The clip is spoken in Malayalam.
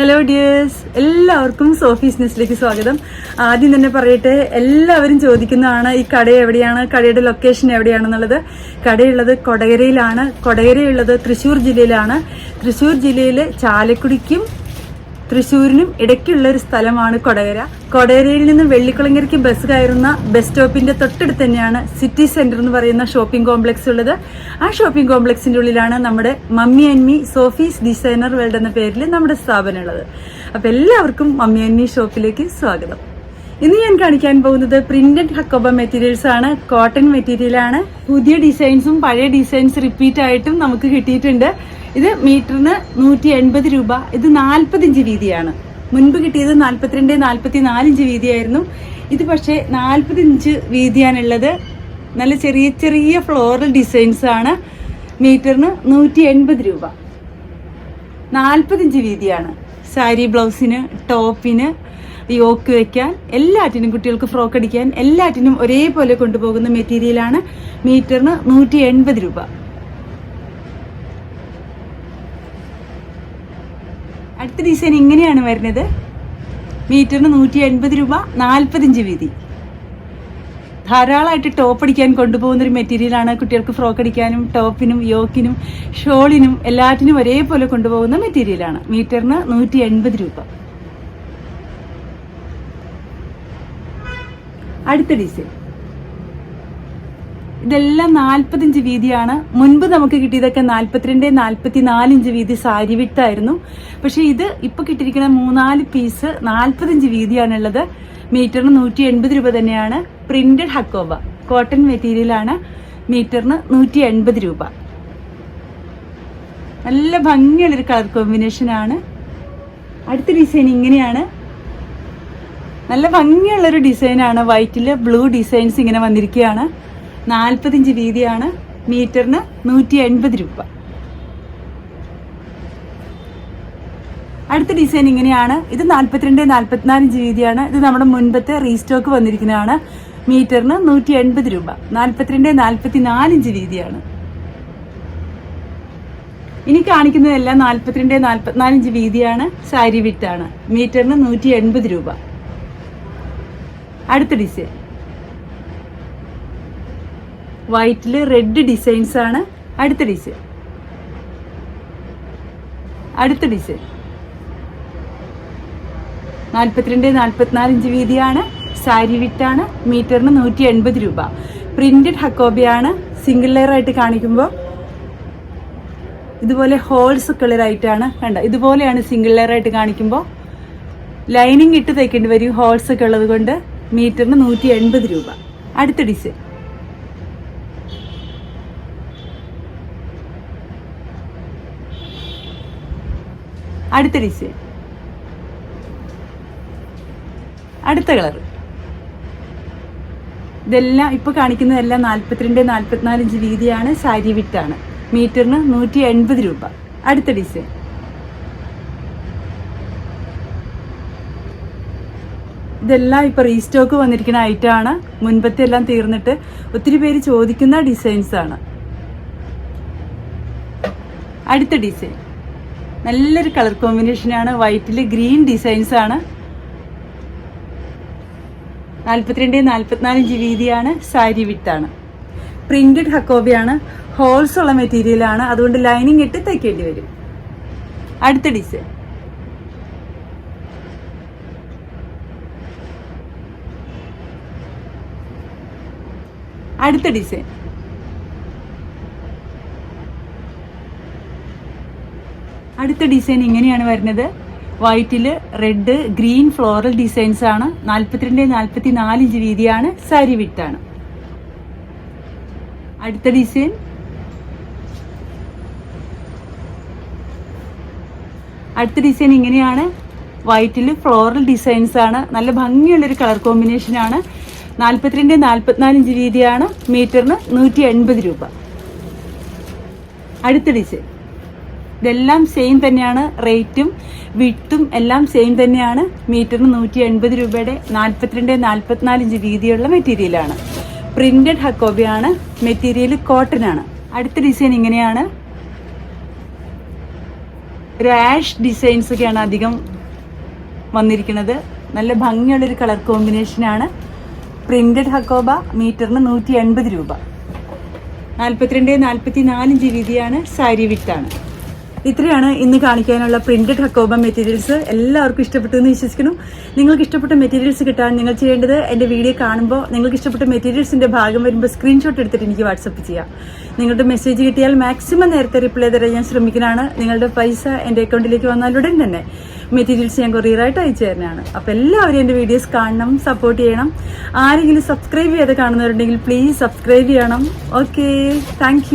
ഹലോ ഡിയേഴ്സ് എല്ലാവർക്കും സോഫി ബിസിനസ്സിലേക്ക് സ്വാഗതം. ആദ്യം തന്നെ പറയട്ടെ എല്ലാവരും ചോദിക്കുന്നതാണ് ഈ കട എവിടെയാണ് കടയുടെ ലൊക്കേഷൻ എവിടെയാണെന്നുള്ളത്. കടയുള്ളത് കൊടകരയിലാണ്. കൊടകരയുള്ളത് തൃശ്ശൂർ ജില്ലയിലാണ്. തൃശ്ശൂർ ജില്ലയിലെ ചാലക്കുടിക്കും തൃശ്ശൂരിനും ഇടയ്ക്കുള്ള ഒരു സ്ഥലമാണ് കൊടകര. കൊടകരയിൽ നിന്ന് വെള്ളിക്കുളങ്ങരയ്ക്ക് ബസ് കയറുന്ന ബസ് സ്റ്റോപ്പിന്റെ തൊട്ടടുത്ത് തന്നെയാണ് സിറ്റി സെന്റർ എന്ന് പറയുന്ന ഷോപ്പിംഗ് കോംപ്ലക്സ് ഉള്ളത്. ആ ഷോപ്പിംഗ് കോംപ്ലക്സിന്റെ ഉള്ളിലാണ് നമ്മുടെ Mummy and Sophie's Designer World എന്ന പേരിൽ നമ്മുടെ സ്ഥാപനം ഉള്ളത്. അപ്പൊ എല്ലാവർക്കും മമ്മി ആൻഡ് ഷോപ്പിലേക്ക് സ്വാഗതം. ഇന്ന് ഞാൻ കാണിക്കാൻ പോകുന്നത് പ്രിന്റഡ് ഹക്കോബ മെറ്റീരിയൽസ് ആണ്. കോട്ടൺ മെറ്റീരിയൽ ആണ്. പുതിയ ഡിസൈൻസും പഴയ ഡിസൈൻസ് റിപ്പീറ്റ് ആയിട്ടും നമുക്ക് കിട്ടിയിട്ടുണ്ട്. ഇത് മീറ്ററിന് നൂറ്റി എൺപത് രൂപ. ഇത് നാൽപ്പത് ഇഞ്ച് വീതിയാണ്. മുൻപ് കിട്ടിയത് നാൽപ്പത്തിരണ്ട് നാൽപ്പത്തി നാല് ഇഞ്ച് വീതിയായിരുന്നു. ഇത് പക്ഷേ നാൽപ്പത് ഇഞ്ച് വീതിയാണുള്ളത്. നല്ല ചെറിയ ചെറിയ ഫ്ലോറൽ ഡിസൈൻസ് ആണ്. മീറ്ററിന് നൂറ്റി എൺപത് രൂപ. നാൽപ്പത് ഇഞ്ച് വീതിയാണ്. സാരി ബ്ലൗസിന് ടോപ്പിന് യോക്ക് വെക്കാൻ എല്ലാറ്റിനും കുട്ടികൾക്ക് ഫ്രോക്ക് അടിക്കാൻ എല്ലാറ്റിനും ഒരേപോലെ കൊണ്ടുപോകുന്ന മെറ്റീരിയലാണ് മീറ്ററിന് നൂറ്റി എൺപത് രൂപ. അടുത്ത ഡിസൈൻ ഇങ്ങനെയാണ് വരുന്നത്. മീറ്ററിന് നൂറ്റി എൺപത് രൂപ നാൽപ്പത്തിഞ്ച് വീതി. ധാരാളമായിട്ട് ടോപ്പ് അടിക്കാൻ കൊണ്ടുപോകുന്ന ഒരു മെറ്റീരിയലാണ് കുട്ടികൾക്ക് ഫ്രോക്ക് അടിക്കാനും ടോപ്പിനും യോക്കിനും ഷോളിനും എല്ലാറ്റിനും ഒരേപോലെ കൊണ്ടുപോകുന്ന മെറ്റീരിയലാണ് മീറ്ററിന് നൂറ്റി രൂപ. അടുത്ത ഡിസൈൻ ഇതെല്ലാം നാൽപ്പത്തിഞ്ച് വീതിയാണ്. മുൻപ് നമുക്ക് കിട്ടിയതൊക്കെ നാൽപ്പത്തിരണ്ട് നാൽപ്പത്തി ഇഞ്ച് വീതി സാരി വിട്ടായിരുന്നു. പക്ഷെ ഇത് ഇപ്പൊ കിട്ടിയിരിക്കുന്ന മൂന്നാൽ പീസ് നാൽപ്പത്തിഞ്ച് വീതിയാണുള്ളത്. മീറ്ററിന് നൂറ്റി എൺപത് രൂപ തന്നെയാണ്. പ്രിന്റഡ് ഹക്കോബ കോട്ടൺ മെറ്റീരിയലാണ്. മീറ്ററിന് നൂറ്റി എൺപത് രൂപ. നല്ല ഭംഗിയുള്ളൊരു കളർ കോമ്പിനേഷനാണ്. അടുത്ത ഡിസൈൻ ഇങ്ങനെയാണ്. നല്ല ഭംഗിയുള്ളൊരു ഡിസൈനാണ്. വൈറ്റിൽ ബ്ലൂ ഡിസൈൻസ് ഇങ്ങനെ വന്നിരിക്കുകയാണ്. നാൽപ്പത്തിഞ്ച് വീതിയാണ്. മീറ്ററിന് നൂറ്റി എൺപത് രൂപ. അടുത്ത ഡിസൈൻ ഇങ്ങനെയാണ്. ഇത് നാൽപ്പത്തിരണ്ട് നാൽപ്പത്തിനാല് ഇഞ്ച് വീതിയാണ്. ഇത് നമ്മുടെ മുൻപത്തെ റീസ്റ്റോക്ക് വന്നിരിക്കുന്നതാണ്. മീറ്ററിന് നൂറ്റി എൺപത് രൂപ. നാൽപ്പത്തിരണ്ട് നാൽപ്പത്തിനാല് ഇഞ്ച് വീതിയാണ്. ഇനി കാണിക്കുന്നതെല്ലാം നാൽപ്പത്തിരണ്ട് നാൽപ്പത്തിനാല് ഇഞ്ച് വീതിയാണ്. സാരി വിട്ടാണ് മീറ്ററിന് നൂറ്റി എൺപത് രൂപ. അടുത്ത ഡിസൈൻ വൈറ്റിൽ റെഡ് ഡിസൈൻസ് ആണ് അടുത്ത ഡിസൈൻ അടുത്ത ഡിസൈൻ നാൽപ്പത്തിരണ്ട് നാൽപ്പത്തിനാല് ഇഞ്ച് വീതിയാണ്. സാരി വിട്ടാണ്. മീറ്ററിന് നൂറ്റി എൺപത് രൂപ. പ്രിന്റഡ് ഹക്കോബിയാണ് സിംഗിൾ ലെയർ ആയിട്ട് കാണിക്കുമ്പോൾ ഇതുപോലെ ഹോൾസ് ഒക്കെ ഉള്ളതായിട്ടാണ് കണ്ട? ഇതുപോലെയാണ് സിംഗിൾ ലെയർ ആയിട്ട് കാണിക്കുമ്പോൾ ലൈനിങ് ഇട്ട് തയ്ക്കേണ്ടി വരും ഹോൾസ് ഒക്കെ ഉള്ളത് കൊണ്ട്. മീറ്ററിന് നൂറ്റി എൺപത് രൂപ. അടുത്ത ഡിസൈൻ. അടുത്ത ഡിസൈൻ. അടുത്ത കളർ. ഇതെല്ലാം ഇപ്പോൾ കാണിക്കുന്നതെല്ലാം നാൽപ്പത്തിരണ്ട് നാല്പത്തിനാല് ഇഞ്ച് വീതിയാണ് സാരി വിട്ടാണ് മീറ്ററിന് നൂറ്റി എൺപത് രൂപ. അടുത്ത ഡിസൈൻ. ഇതെല്ലാം ഇപ്പൊ റീസ്റ്റോക്ക് വന്നിരിക്കുന്ന ഐറ്റമാണ് മുൻപത്തെ എല്ലാം തീർന്നിട്ട് ഒത്തിരി പേര് ചോദിക്കുന്ന ഡിസൈൻസ് ആണ്. അടുത്ത ഡിസൈൻ നല്ലൊരു കളർ കോമ്പിനേഷനാണ് വൈറ്റിൽ ഗ്രീൻ ഡിസൈൻസ് ആണ്. നാൽപ്പത്തിരണ്ട് നാൽപ്പത്തിനാല് ഇഞ്ച് വീതിയാണ്. സാരി വിത്താണ് പ്രിന്റഡ് ഹക്കോബിയാണ് ഹോൾസ് ഉള്ള മെറ്റീരിയലാണ് അതുകൊണ്ട് ലൈനിങ് ഇട്ട് തയ്ക്കേണ്ടി വരും. അടുത്ത ഡിസൈൻ അടുത്ത ഡിസൈൻ അടുത്ത ഡിസൈൻ ഇങ്ങനെയാണ് വരുന്നത്. വൈറ്റിൽ റെഡ് ഗ്രീൻ ഫ്ലോറൽ ഡിസൈൻസ് ആണ്. നാൽപ്പത്തിരണ്ട് നാൽപ്പത്തി നാല് ഇഞ്ച് വീതിയാണ്. സാരി വിട്ടാണ് അടുത്ത ഡിസൈൻ അടുത്ത ഡിസൈൻ ഇങ്ങനെയാണ്. വൈറ്റിൽ ഫ്ലോറൽ ഡിസൈൻസ് ആണ്. നല്ല ഭംഗിയുള്ളൊരു കളർ കോമ്പിനേഷൻ ആണ്. നാൽപ്പത്തിരണ്ട് നാൽപ്പത്തിനാല് ഇഞ്ച് വീതിയാണ് മീറ്ററിന് നൂറ്റി എൺപത് രൂപ. അടുത്ത ഡിസൈൻ ഇതെല്ലാം സെയിം തന്നെയാണ് റേറ്റും വിട്ടും എല്ലാം സെയിം തന്നെയാണ്. മീറ്ററിന് നൂറ്റി എൺപത് രൂപയുടെ നാൽപ്പത്തിരണ്ട് നാൽപ്പത്തിനാല് ഇഞ്ച് വീതിയുള്ള മെറ്റീരിയലാണ് പ്രിന്റഡ് ഹക്കോബിയാണ് മെറ്റീരിയൽ കോട്ടൺ ആണ്. അടുത്ത ഡിസൈൻ ഇങ്ങനെയാണ്. റാഷ് ഡിസൈൻസ് ഒക്കെയാണ് അധികം വന്നിരിക്കുന്നത്. നല്ല ഭംഗിയുള്ളൊരു കളർ കോമ്പിനേഷനാണ് പ്രിന്റഡ് ഹക്കോബ മീറ്ററിന് നൂറ്റി എൺപത് രൂപ. നാൽപ്പത്തിരണ്ട് നാൽപ്പത്തി നാലിഞ്ച് വീതിയാണ് സാരി വിട്ടാണ് ഇത്രയാണ് ഇന്ന് കാണിക്കാനുള്ള പ്രിന്റഡ് ഹക്കോബ മെറ്റീരിയൽസ് എല്ലാവർക്കും ഇഷ്ടപ്പെട്ടു എന്ന് വിശ്വസിക്കുന്നു. നിങ്ങൾക്ക് ഇഷ്ടപ്പെട്ട മെറ്റീരിയൽസ് കിട്ടാൻ നിങ്ങൾ ചെയ്യേണ്ടത് എന്റെ വീഡിയോ കാണുമ്പോൾ നിങ്ങൾക്ക് ഇഷ്ടപ്പെട്ട മെറ്റീരിയൽസിന്റെ ഭാഗം വരുമ്പോൾ സ്ക്രീൻഷോട്ട് എടുത്തിട്ട് എനിക്ക് വാട്സപ്പ് ചെയ്യാം. നിങ്ങളുടെ മെസ്സേജ് കിട്ടിയാൽ മാക്സിമം നേരത്തെ റിപ്ലൈ തരാൻ ഞാൻ ശ്രമിക്കുന്നതാണ്. നിങ്ങളുടെ പൈസ എന്റെ അക്കൗണ്ടിലേക്ക് വന്നാൽ ഉടൻ തന്നെ. മെറ്റീരിയൽസ് ഞാൻ കൊറിയറായിട്ട് അയച്ചു തരുന്നതാണ്. അപ്പോൾ എല്ലാവരും എന്റെ വീഡിയോസ് കാണണം സപ്പോർട്ട് ചെയ്യണം. ആരെങ്കിലും സബ്സ്ക്രൈബ് ചെയ്ത് കാണുന്നവരുണ്ടെങ്കിൽ പ്ലീസ് സബ്സ്ക്രൈബ് ചെയ്യണം. Okay thank